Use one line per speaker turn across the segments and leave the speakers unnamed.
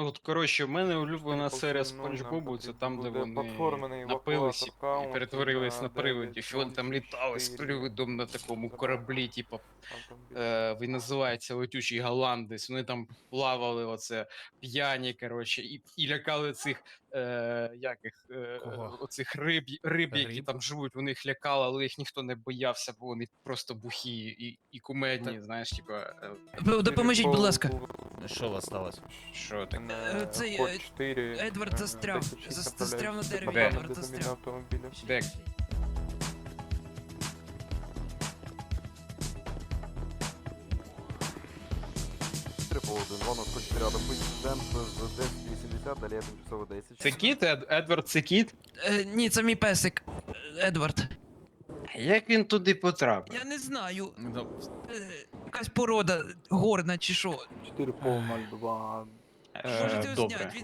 От, коротше, в мене улюблена
Типу,
серія Спанч Бобу, це там, де вони
напилися
і перетворились
на
на привидів, і вони там літали з
4.
привидом на такому кораблі, типу, е, він називається Летючий голландець. Вони там плавали, оце п'яні, коротше, і, і лякали цих е, як їх, е,
Кого?
оцих риб, риб, які
Риб?
там живуть, вони їх лякали, але їх ніхто не боявся, бо вони просто бухі і, і кумедні, знаєш, типа. е,
Допоможіть, будь ласка.
Що у вас сталося?
що так.
Е, цей, е,
4,
Едвард застряв. Зас- застряв на дереві,
Едвард
застряв.
Де?
1, воно 104 рядом інцидент з 1080, далі тимчасово 10.
Це кіт, Ед, Едвард, це кіт?
Е, ні, це мій песик. Е, Едвард.
А Як він туди потрапив?
Я не знаю.
Ну,
Е, якась порода горна чи що.
4 пол 02.
Е,
Можете його
добре.
зняти,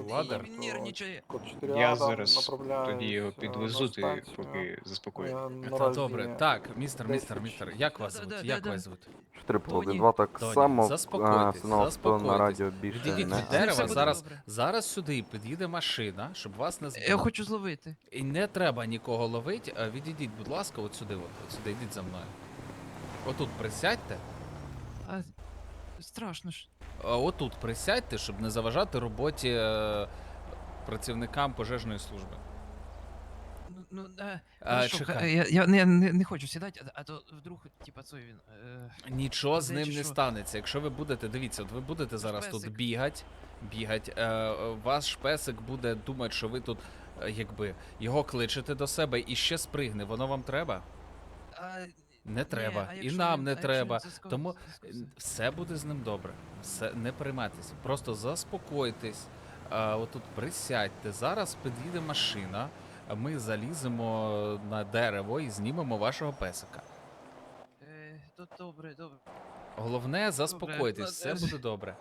він, він нервничає.
Я зараз тоді його
е,
підвезу, ти поки заспокоїть.
Е,
Та добре. Так, містер, містер, містер. Як вас звуть? Як вас звуть?
1,
Тоні.
2 так
Тоні,
само.
заспокойтесь,
встановлено, хто на
заспокойтесь.
радіо більше
Відійдіть
не.
від дерева,
буде
зараз,
добре.
зараз сюди під'їде машина, щоб вас не
Я хочу зловити.
І не треба нікого ловити, а відійдіть, будь ласка, от сюди, от, от сюди, йдіть за мною. Отут присядьте,
А, страшно ж.
А отут присядьте, щоб не заважати роботі е, працівникам пожежної служби.
Ну, ну, е,
А,
хорошо,
чекай.
я, я, не, не, не хочу сідати, а, а то вдруг, типа, це він. Е,
Нічого з ним не
що?
станеться. Якщо ви будете, дивіться, от ви будете зараз тут
песик.
бігати, бігать, е, е, ваш песик буде думати, що ви тут, е, якби, його кличете до себе і ще спригне. Воно вам треба?
а,
Не треба. І нам не треба. Тому Все буде з ним добре. Все не приймайтеся. Просто заспокойтесь. А, отут присядьте. Зараз під'їде машина. Ми заліземо на дерево і знімемо вашого песика.
Е, добре, добре.
Головне, заспокойтесь, все буде добре.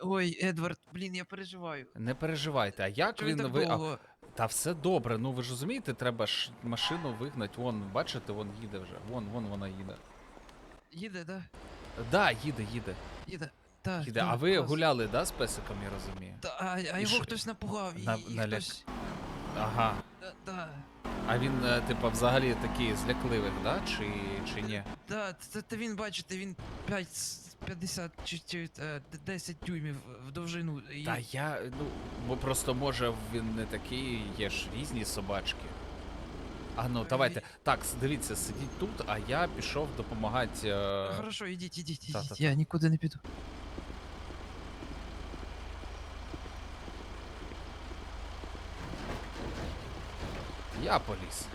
Ой, Едвард, блін, я переживаю.
Не переживайте. А як
Чого
він ви. а? Та все добре. Ну ви ж розумієте, треба ж машину вигнати. Вон, бачите, вон їде вже. Вон, вон вона їде.
Їде, да?
Да, їде, їде.
Їде. Та,
їде. А ви
клас.
гуляли, да, з песиком, я розумію?
Та, а, а його
що?
хтось напугав, і,
На-
і
наляк-
хтось...
Ага.
Да, да,
А він, е, типа, взагалі такий злякливий, да? Чи, чи ні?
да, це, це він, бачите, він 5, 50 чи, чи е, 10 дюймів в довжину. І...
Та я, ну, бо просто може він не такий, є ж різні собачки. А ну, давайте. Так, дивіться, сидіть тут, а я пішов допомагати. Е...
Хорошо, ідіть, ідіть, ідіть, я нікуди не піду.
Я поліз.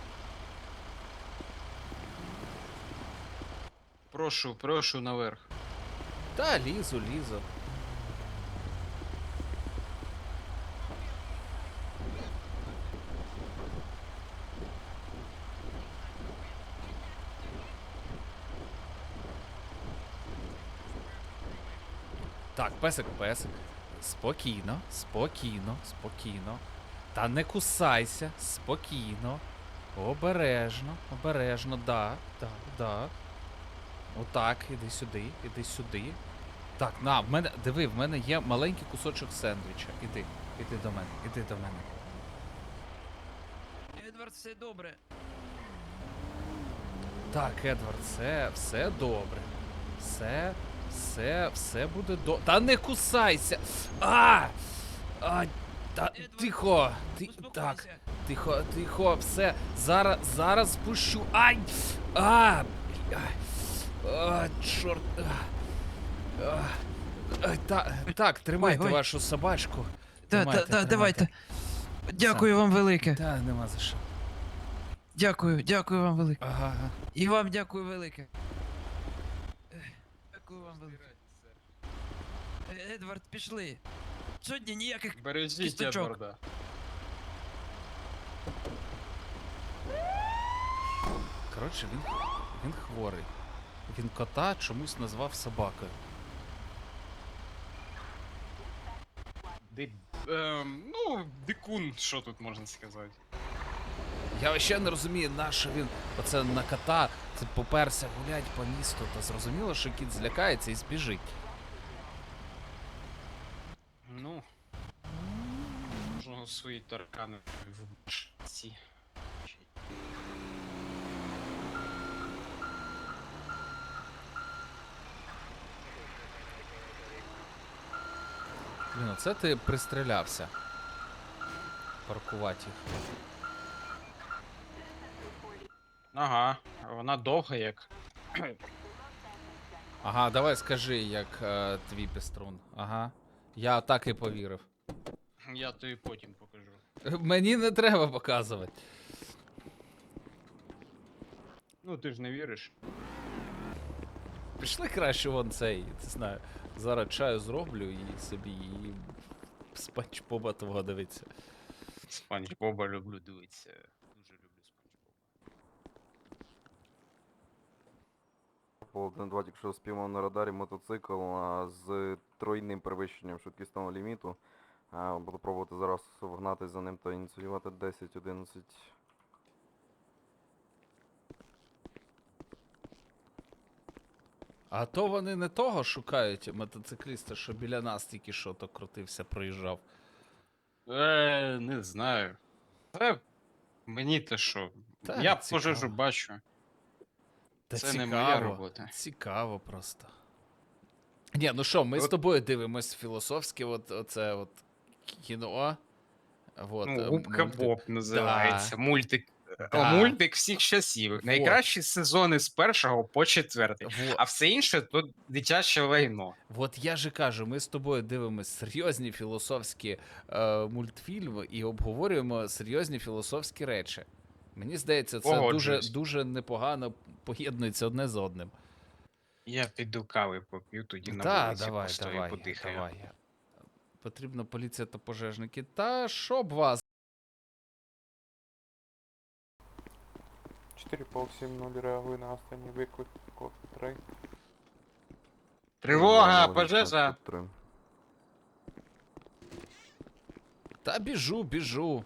Прошу, прошу наверх.
Та лізу, лізу. Так, песик, песик. Спокійно, спокійно, спокійно. Та не кусайся, спокійно. Обережно, обережно, да, да, да. Отак, іди сюди, іди сюди. Так, на, в мене, диви, в мене є маленький кусочок сендвіча. Іди, іди до мене, іди до мене.
Едвард, все добре.
Так, Едвард, все, все добре. Все, все, все буде до. Та не кусайся! А! А! Та тихо! Ти, так, тихо, тихо, все. Зараз, зараз спущу. Ай! А! А, чорт. А. Та, так, тримайте
ой.
вашу собачку.
Да,
Тримайте,
да, давайте. Дякую вам велике.
Та нема за що.
Дякую, дякую вам велике.
Ага. ага.
І вам дякую велике. Дякую вам велике. Е, Едвард, пішли. Сьогодні ніяких
Бережіть
Кісточок.
Едварда.
Коротше, він, він хворий. Він кота чомусь назвав собакою.
Ди... Ем, ну, дикун, що тут можна сказати.
Я ще не розумію, на що він оце на кота це поперся гулять по місту, та зрозуміло, що кіт злякається і збіжить.
Ну, нього свої таркани в башці.
Блін, оце ти пристрілявся. Паркувати їх.
Ага, вона довга як.
Ага, давай скажи, як е, твій пеструн. Ага. Я так і повірив.
Я тобі потім покажу.
Мені не треба показувати.
Ну ти ж не віриш.
Пішли краще вон цей, не знаю. Зараз чаю зроблю і собі і спанч Боба твого дивиться.
Спанч Боба люблю дивитися. Дуже люблю Спанч Боба.
По 1-2 тільки що спіймав на радарі мотоцикл а, з тройним перевищенням швидкісного ліміту. А, Буду пробувати зараз вгнатись за ним та ініціювати 10-11.
А то вони не того шукають мотоцикліста, що біля нас тільки що то крутився, проїжджав.
Е, не знаю. Е, мені то що?
Та,
Я
цікаво.
пожежу бачу.
Та
Це
цікаво,
не моя робота.
Цікаво просто. Ні, ну що, ми з тобою дивимось філософське, от оце от кіно. Вот,
Ну,
е,
Губка
мульти-
Боб називається. Мультик. е,
Да.
Мультик всіх часів.
Вот.
Найкращі сезони з першого по четвертий.
Во-
А все інше то дитяче лайно.
От я же кажу, ми з тобою дивимось серйозні філософські е, мультфільми і обговорюємо серйозні філософські речі. Мені здається, це дуже, дуже непогано поєднується одне з одним.
Я піду кави поп'ю, тоді на
Так,
вулиці
давай,
постою,
давай,
подихаю.
давай. Потрібна поліція та пожежники. Та щоб вас.
4 полк 7-0 реагує на останній виклик. Код 3.
Тривога, пожежа.
Та біжу, біжу.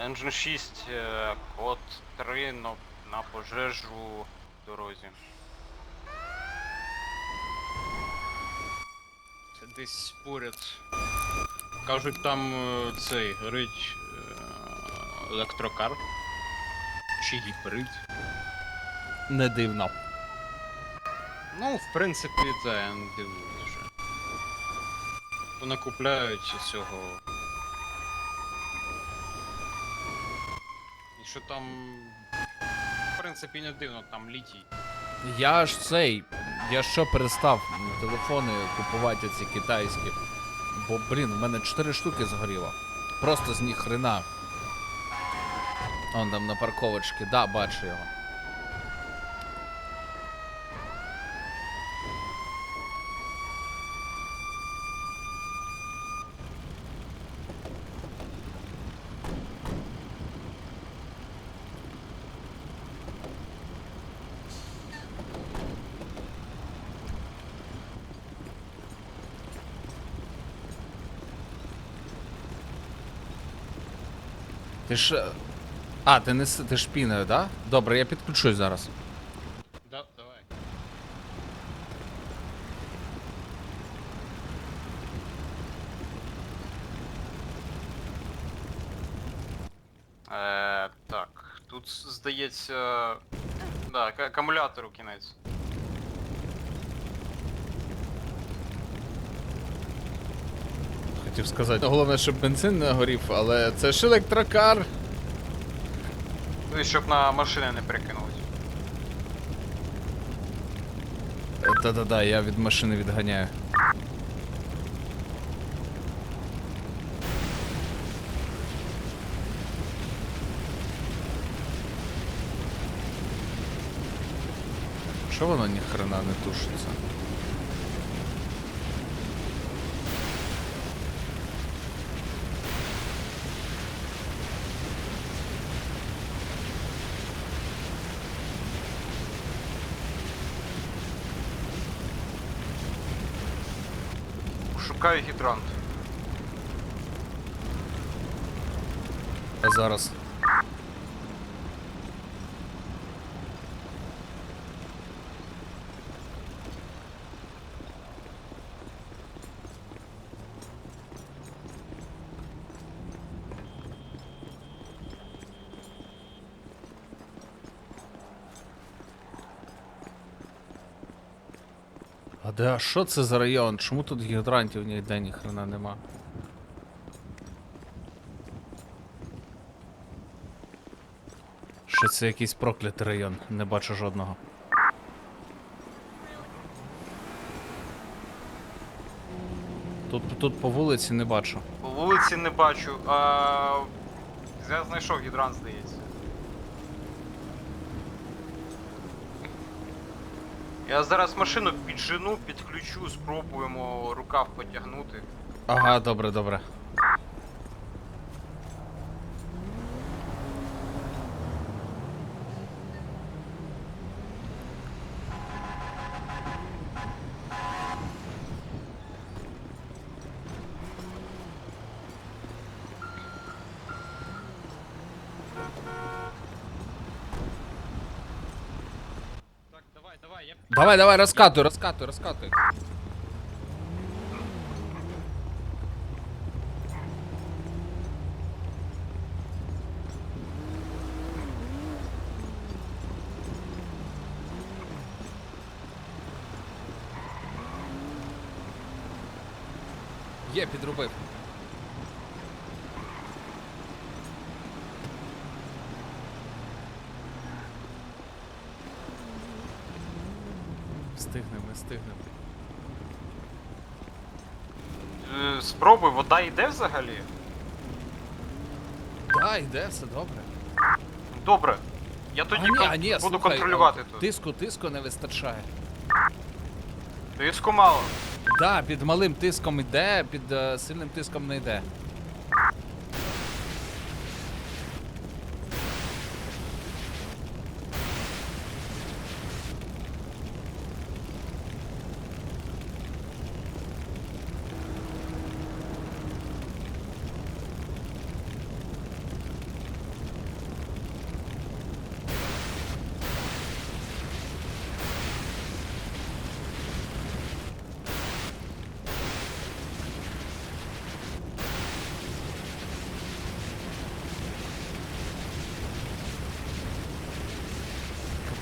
Engine 6, е, код 3 на, на пожежу в дорозі. Це десь поряд. Кажуть, там е, цей горить е, електрокар. Чи гібрид.
Не дивно.
Ну, в принципі, це я не вже. То накупляють цього. Що там. В принципі, не дивно, там літій.
Я ж цей. Я що перестав телефони купувати ці китайські. Бо, блін, в мене 4 штуки згоріло. Просто з них хрена. Он там на парковочці, да, бачу його. Ти ж. е, А, ти не ти ж піною, да? Добре, я підключусь зараз.
Да, давай. Е, так, тут здається. Да, акумулятору кінець.
Хотів сказати. Головне, щоб бензин не горів, але це ж електрокар.
Ну і щоб на машини не перекинулись.
Та-да-да, я від машини відганяю. Чого воно ніхрена не тушиться?
Шукаю гідрант.
А зараз. А де, що це за район? Чому тут гідрантів ніде ні хрена нема? Що це якийсь проклятий район, не бачу жодного. Тут, тут по вулиці не бачу.
По вулиці не бачу, а я знайшов гідрант, здається. Я зараз машину піджену, підключу, спробуємо рукав потягнути.
Ага, добре, добре.
Так, давай, давай,
Давай, розкатуй, розкатуй, розкатуй. Є, підробив. Встигнем, не встигнем.
Е, Спробуй, вода йде взагалі?
Да, йде, все добре.
Добре. Я тоді
а, ні,
кон-
а, ні,
буду
слухай,
контролювати тут.
Тиску, тиску не вистачає.
Тиску мало.
Да, під малим тиском йде, під е, сильним тиском не йде.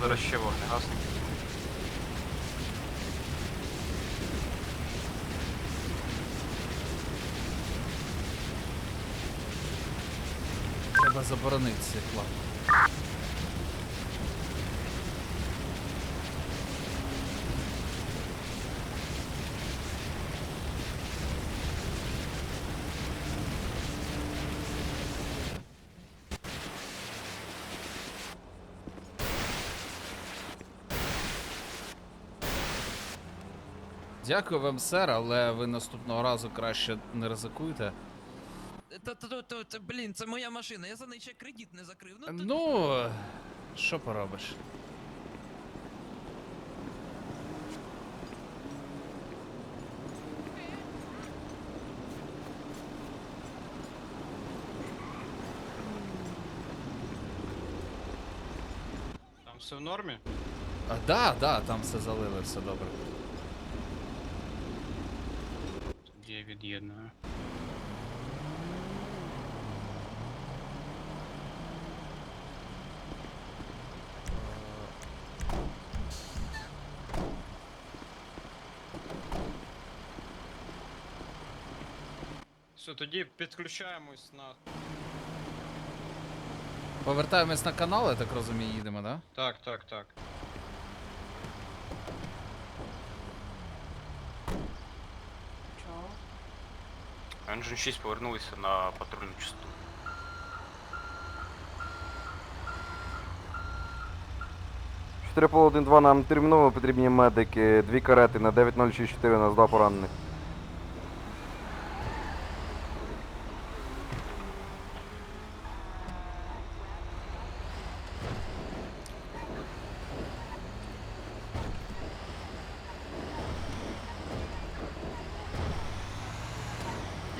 Зараз ще вогнегасник.
Треба заборонити цей Дякую вам, сер, але ви наступного разу краще не ризикуйте.
Та, та, та, та, та, блін, це моя машина, я за неї ще кредит не закрив. Ну, та-
Ну, що поробиш?
там все в нормі.
А, да, да, там все залили, все добре.
Тоді. Все, тоді підключаємось на.
Повертаємось на канал, я так розумію, їдемо, да?
Так, так, так.
Engine 6 повернулися на патрульну частоту.
Чотири пол 1-2 нам терміново потрібні медики, дві карети на 9064 нас два поранених.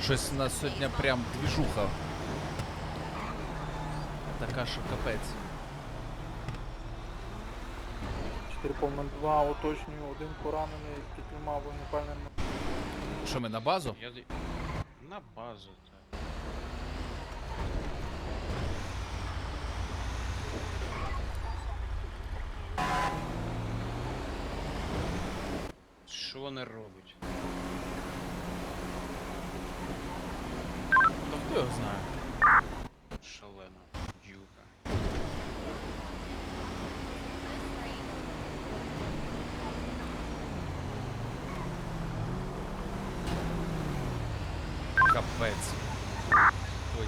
Щось у нас сьогодні прям двіжуха. Така, що капець.
4 повна 2, уточнюю, один поранений з кількома вогнепальними.
Що ми на базу?
Я... д- На базу, так.
Що вони роблять?
Хто його знає?
Шалена дюка.
Капець. Ой.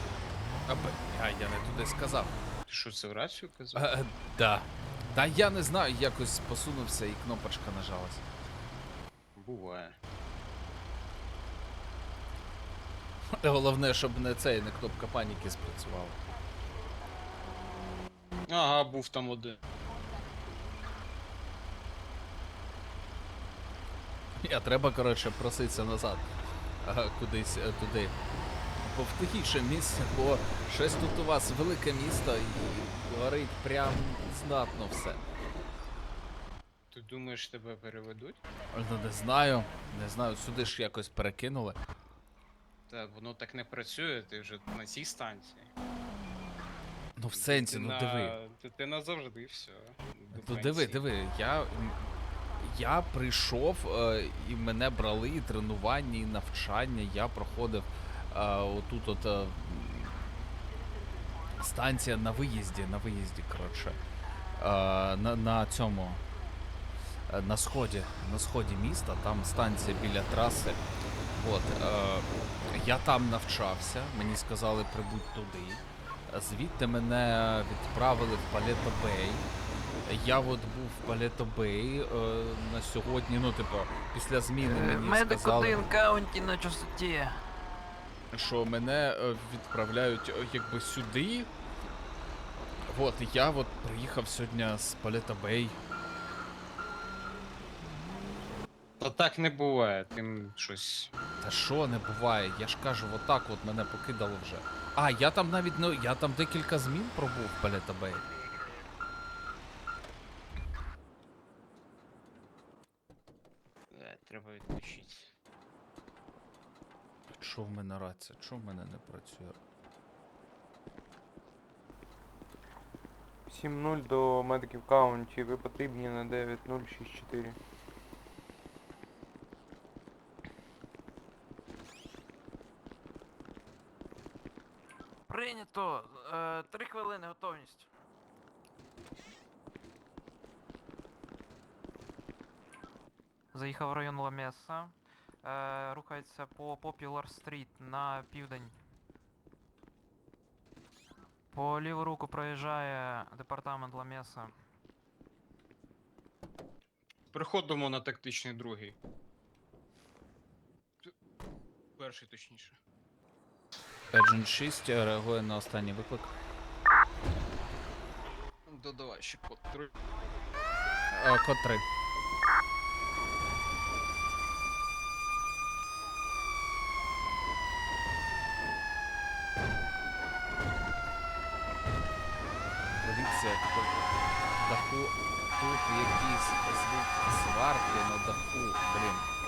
Абе, а, я не туди сказав.
Ти що це в рацію казав?
Е, да. Та я не знаю, якось посунувся і кнопочка нажалась.
Буває.
Головне, щоб не цей, не кнопка паніки спрацювала.
Ага, був там один.
Я треба, коротше, проситися назад. Ага, кудись е, туди. Бо в тихіше місце, бо щось тут у вас велике місто і горить прям знатно все.
Ти думаєш, тебе переведуть?
Ну, не знаю, не знаю, сюди ж якось перекинули.
Так, воно так не працює, ти вже на цій станції.
Ну в сенсі,
Ти
ну
на...
диви.
Ти, ти назавжди все.
Ну диви, диви, я. Я прийшов е, і мене брали і тренування, і навчання. Я проходив е, отут от. Е, станція на виїзді, на виїзді, коротше. Е, на, на цьому. е, На сході, на сході міста, там станція біля траси. От, е, я там навчався, мені сказали прибудь туди. Звідти мене відправили в Палето Бей. Я от був в Палето Бей е, на сьогодні, ну, типу, після зміни мені
Медик
сказали,
один каунті на частоті.
що мене е, відправляють е, якби сюди. От, я от приїхав сьогодні з Палето Бей.
Та так не буває, ти м, щось.
Та що не буває, я ж кажу, отак от мене покидало вже. А, я там навіть ну, я там декілька змін пробув в Палето
Е, Треба відключити.
Що в мене рація? Чого в мене не працює?
7-0 до медиків каунті, ви потрібні на 9064.
Прийнято. Е, Три хвилини готовність. Заїхав в район Ламеса. Е, рухається по Popular Street на південь. По ліву руку проїжджає департамент Ламеса.
Переходимо на тактичний другий. Перший точніше.
Agent 6 реагує на останній виклик.
Додавай ще код 3.
Е, Код 3. Поліція, даху. Тут якийсь звук сварки на даху, блін.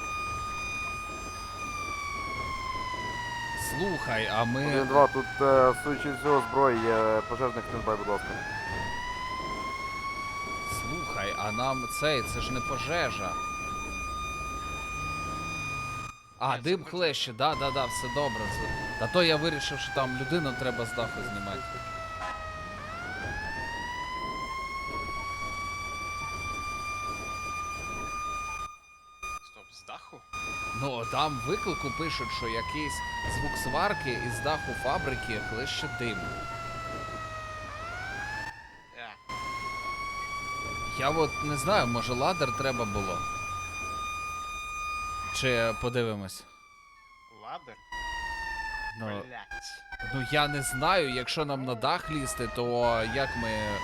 Слухай, а ми.
1-2, тут, е, з цього, зброї є пожежних стендбай, будь ласка.
Слухай, а нам цей, це ж не пожежа. А, дим хлеще, да, да, да, все добре. Це... Та то я вирішив, що там людину треба з даху знімати.
Стоп, з даху?
Ну, там виклику пишуть, що якийсь звук сварки із даху фабрики хлеще дим. Я от не знаю, може ладер треба було. Чи подивимось.
ладер?
Ну,
Блять.
ну я не знаю, якщо нам на дах лізти, то як ми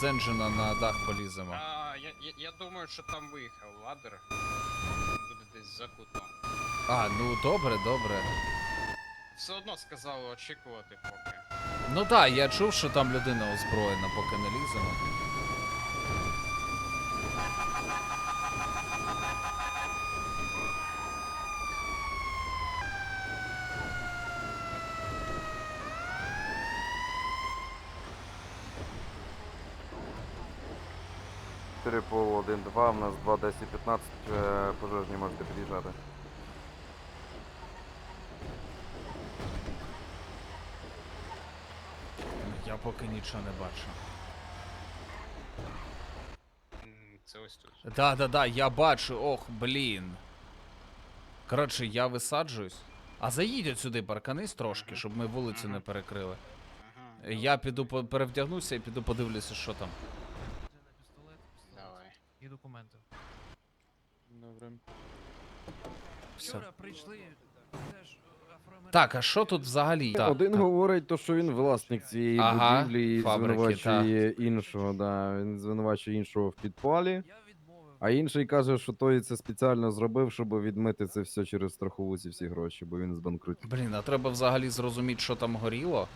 з енджина на дах поліземо?
А, я, я, я думаю, що там виїхав ладер. Буде десь за кутом.
А, ну добре, добре.
Все одно сказали очікувати поки.
Ну так, я чув, що там людина озброєна, поки не ліземо.
4 по 1, 2, у нас 2, 10, 15, е, пожежні можете під'їжджати.
Я поки нічого не бачу.
Це ось тут.
Да, да, да, я бачу, ох, блін. Коротше, я висаджуюсь. А заїдь сюди, парканись трошки, щоб ми вулицю не перекрили. Я піду по- перевдягнуся і піду подивлюся, що там.
Пістолет, пістолет.
Давай.
І документи.
Добре.
Все.
Вчора прийшли.
Так, а що тут взагалі? Так,
Один
так.
говорить, то, що він власник цієї
Ага,
будівлі і
фабрики,
звинувачує іншого, да. Він звинувачує іншого в підпалі. А інший каже, що той це спеціально зробив, щоб відмити це все через страхову ці всі гроші, бо він збанкрутів.
Блін, а треба взагалі зрозуміти, що там горіло.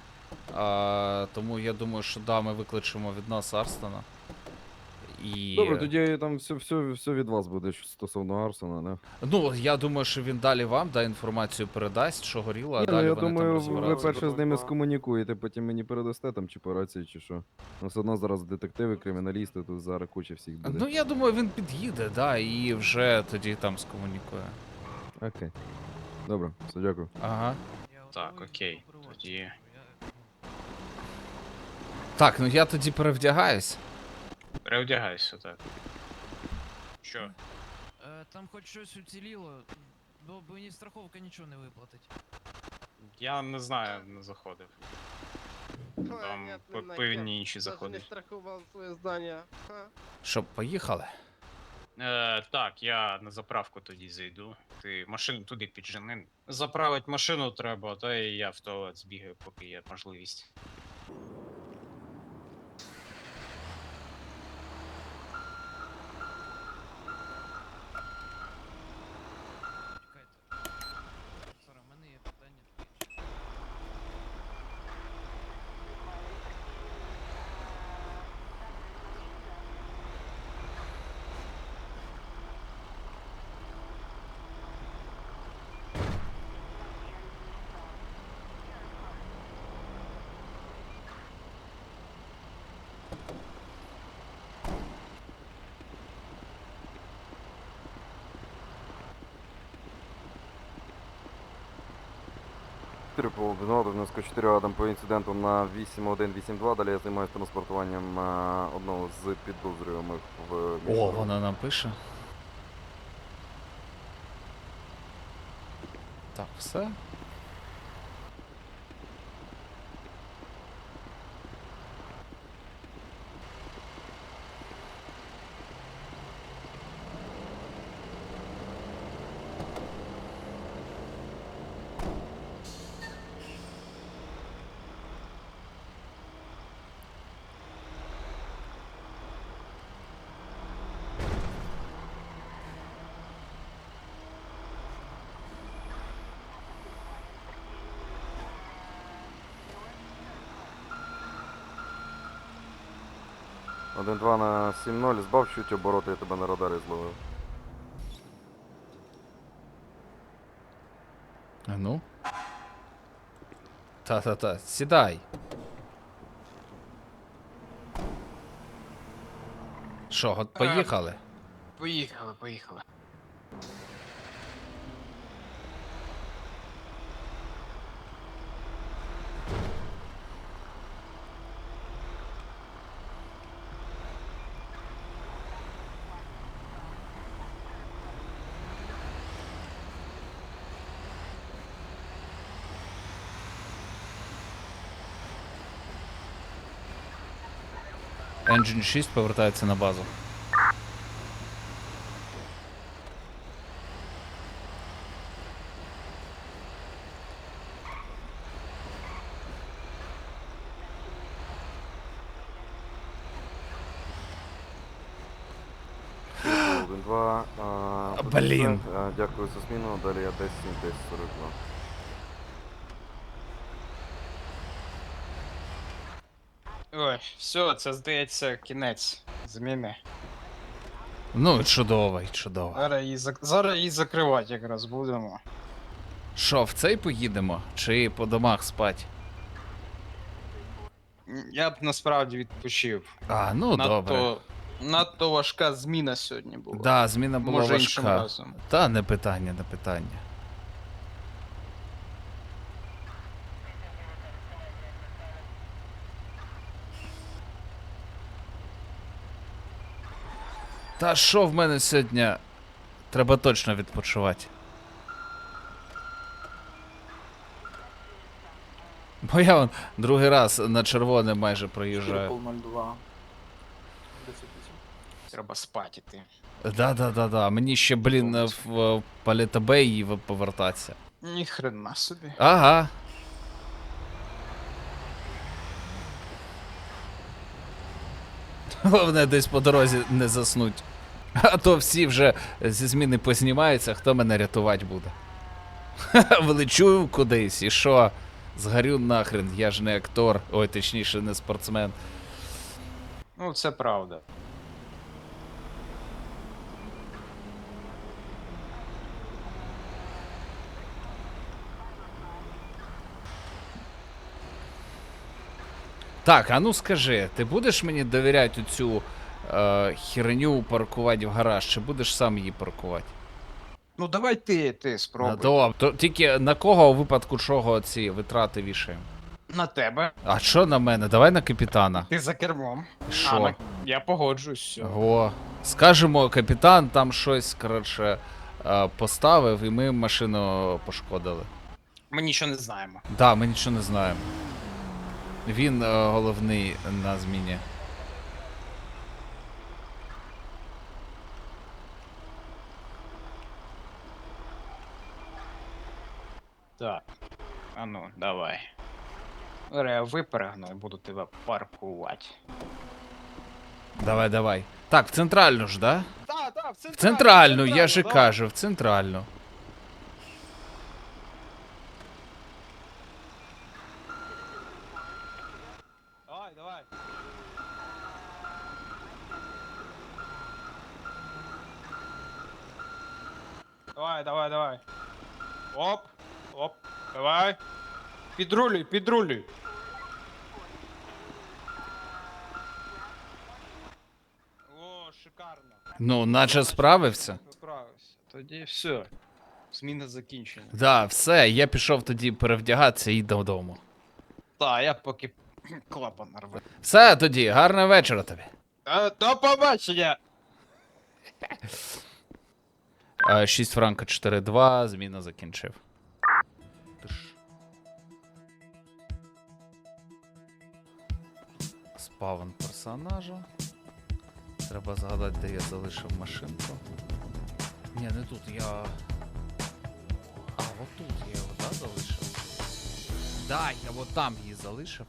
А, тому я думаю, що да, ми викличемо від нас Арстона. І...
Добре, тоді там все, все, все від вас буде що стосовно Арсона, не?
Ну, я думаю, що він далі вам да, інформацію передасть, що горіло, а
Ні, ну,
далі
я
вони
думаю,
там
ви перше з ними скомунікуєте, потім мені передасте там чи по рації, чи що. Ну, все одно зараз детективи, криміналісти, тут зараз куча всіх буде.
Ну, я думаю, він під'їде, да, і вже тоді там скомунікує.
Окей. Добре, все, дякую.
Ага.
Так, окей, тоді-
Так, ну я тоді перевдягаюсь.
Переодягайся, так. Що?
Е, Там хоч щось уціліло, бо мені страховка нічого не виплатить.
Я не знаю, не заходив. Там по- повинні інші
Даже не
заходити.
страхував своє здання. Ха.
Щоб поїхали?
Е, так, я на заправку тоді зайду. Ти машину туди піджени. Заправить машину треба, то і я в туалет збігаю, поки є можливість.
4 по Вінницька 4 Адам по інциденту на 8182. Далі я займаюся транспортуванням е, одного з підозрюваних в
місті.
О,
вона нам пише. Так, все.
Один 2 на 7-0, збав чуть обороти, я тебе на радарі зловив.
А ну. Та-та-та, сідай. Що, от поїхали?
Поїхали, поїхали.
Engine 6 повертається на базу.
Один 2.
Блін.
Дякую за зміну. Далі я 10 10 42.
Ой, все, це здається кінець зміни.
Ну, чудово, чудово.
Зараз її, зак... Зараз її закривати якраз будемо.
Що, в цей поїдемо? Чи по домах спать?
Я б насправді відпочив.
А, ну добре.
Надто
Надто важка зміна сьогодні була.
Да, зміна була
Може іншим
важка.
разом.
Та не питання, не питання. Та що в мене сьогодні? Треба точно відпочивати. Бо я вон другий раз на червоне майже проїжджаю.
4,02. 10
Треба спати ти.
Да, да, да, да. Мені ще, блін, в, в Палетабей повертатися.
Ніхрена собі.
Ага. Головне десь по дорозі не заснуть. А то всі вже зі зміни познімаються, хто мене рятувати буде. Влечу кудись і що? Згорю нахрен, я ж не актор, ой, точніше, не спортсмен.
Ну, це правда.
Так, а ну скажи, ти будеш мені довіряти цю е, херню паркувати в гараж, чи будеш сам її паркувати?
Ну давай ти, ти
А,
спробуй.
добре. То тільки на кого у випадку чого ці витрати вішаємо?
На тебе.
А що на мене? Давай на капітана.
Ти за кермом.
Що?
А, на... Я погоджуюсь. Все.
О, скажемо, капітан там щось, коротше, е, поставив, і ми машину пошкодили.
Ми нічого не знаємо.
Да, ми нічого не знаємо. Він е, головний на зміні.
Так. А ну, давай. Я виперегну і буду тебе паркувати.
Давай, давай. Так, в центральну ж, да?
Так, так,
В центральну, я же кажу, в центральну.
Давай, давай. Давай, давай, давай. Оп, оп, давай. Підрулюй, підрулюй. О, шикарно.
Ну, наче справився.
Справився. Тоді все. Зміна закінчена.
Да, все, я пішов тоді перевдягатися і додому.
Так, я поки клапан нарву.
Все тоді, гарного вечора тобі.
Е, До побачення!
6 франка 4-2, зміна закінчив. Спавн персонажа. Треба згадати, де я залишив машинку. Ні, не тут, я. А, отут я його, да, залишив? Да, я от там її залишив.